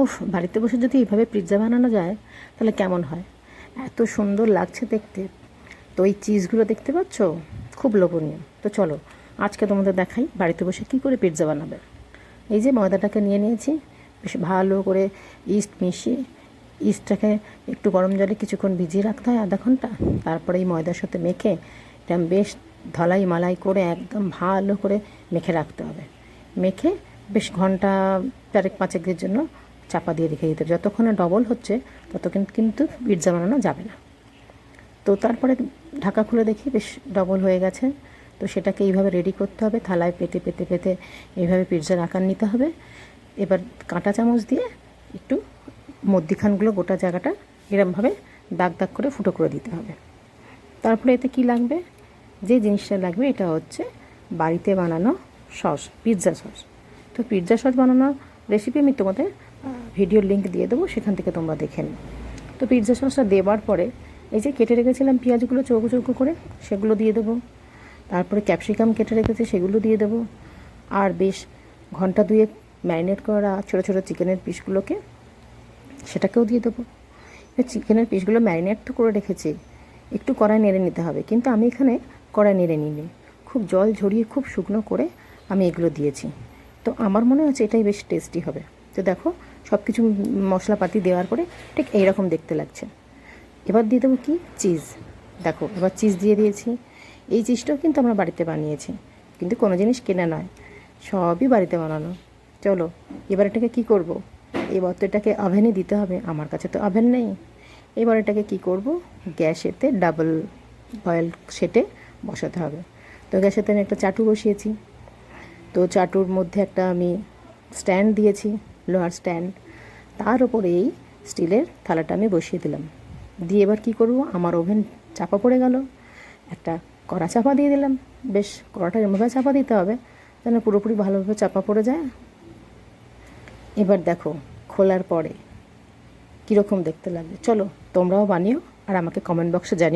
উফ, বাড়িতে বসে যদি এইভাবে পিৎজা বানানো যায়, তাহলে কেমন হয়? এত সুন্দর লাগছে দেখতে। তো এই চিজগুলো দেখতে পাচ্ছ? খুব লোভনীয়। তো চলো, আজকে তোমাদের দেখাই বাড়িতে বসে কী করে পিৎজা বানাবে। এই যে ময়দাটাকে নিয়ে নিয়েছি, বেশ ভালো করে ইস্ট মিশিয়ে ইস্টটাকে একটু গরম জলে কিছুক্ষণ ভিজিয়ে রাখতে হয় আধা ঘণ্টা। তারপরে এই ময়দার সাথে মেখে, এটা বেশ ধলাই মালাই করে একদম ভালো করে মেখে রাখতে হবে। মেখে বেশ ঘণ্টা চারেক পাঁচেকের জন্য চাপা দিয়ে রেখে দিতে হবে। যতক্ষণে ডবল হচ্ছে, ততক্ষণ কিন্তু পিৎজা বানানো যাবে না। তো তারপরে ঢাকা খুলে দেখি বেশ ডবল হয়ে গেছে। তো সেটাকে এইভাবে রেডি করতে হবে। থালায় পেতে পেতে পেতে এইভাবে পিৎজার আকার নিতে হবে। এবার কাঁটা চামচ দিয়ে একটু মধ্যিখানগুলো গোটা জায়গাটা এরমভাবে দাগ দাগ করে ফুটো করে দিতে হবে। তারপরে এতে কি লাগবে? যে জিনিসটা লাগবে, এটা হচ্ছে বাড়িতে বানানো সস, পিৎজা সস। তো পিৎজা সস বানানোর রেসিপি আমি তোমাদের ভিডিওর লিঙ্ক দিয়ে দেবো, সেখান থেকে তোমরা দেখে তো পিৎজা সসটা দেওয়ার পরে এই যে কেটে রেখেছিলাম পেঁয়াজগুলো চৌকো চৌকো করে, সেগুলো দিয়ে দেবো। তারপরে ক্যাপসিকাম কেটে রেখেছি, সেগুলো দিয়ে দেবো। আর বেশ ঘণ্টা দুয়েক ম্যারিনেট করা ছোটো ছোটো চিকেনের পিসগুলোকে, সেটাকেও দিয়ে দেবো। চিকেনের পিসগুলো ম্যারিনেট তো করে রেখেছি, একটু কড়াই নেড়ে নিতে হবে, কিন্তু আমি এখানে কড়াই নেড়ে নিইনি। খুব জল ঝরিয়ে খুব শুকনো করে আমি এগুলো দিয়েছি। তো আমার মনে হচ্ছে এটাই বেশ টেস্টি হবে। তো দেখো সব কিছু মশলাপাতি দেওয়ার পরে ঠিক এইরকম দেখতে লাগছে। এবার দিয়ে দেবো কি? চিজ দেখো, এবার চিজ দিয়ে দিয়েছি। এই চিজটাও কিন্তু আমরা বাড়িতে বানিয়েছি, কিন্তু কোনো জিনিস কেনা নয়, সবই বাড়িতে বানানো। চলো, এবার এটাকে কী করব। এবার তো এটাকে ওভেনে দিতে হবে, আমার কাছে তো ওভেন নেই। এবার এটাকে কী করব? গ্যাসেতে ডাবল বয়েল সেটে বসাতে হবে। তো গ্যাসেতে আমি একটা চাটু বসিয়েছি। তো চাটুর মধ্যে একটা আমি স্ট্যান্ড দিয়েছি। লোহার স্ট্যান্ড। তার উপরে এই স্টিলের থালাটা আমি বসিয়ে দিলাম। দিয়ে এবার কী করব? আমার ওভেন চাপা পড়ে গেল। একটা কড়া চাপা দিয়ে দিলাম। বেশ, কড়াটা এমনভাবে চাপা দিতে হবে যেন পুরোপুরি ভালোভাবে চাপা পড়ে যায়। এবার দেখো, খোলার পরে কীরকম দেখতে লাগবে। চলো, তোমরাও বানিও আর আমাকে কমেন্ট বক্সে জানিও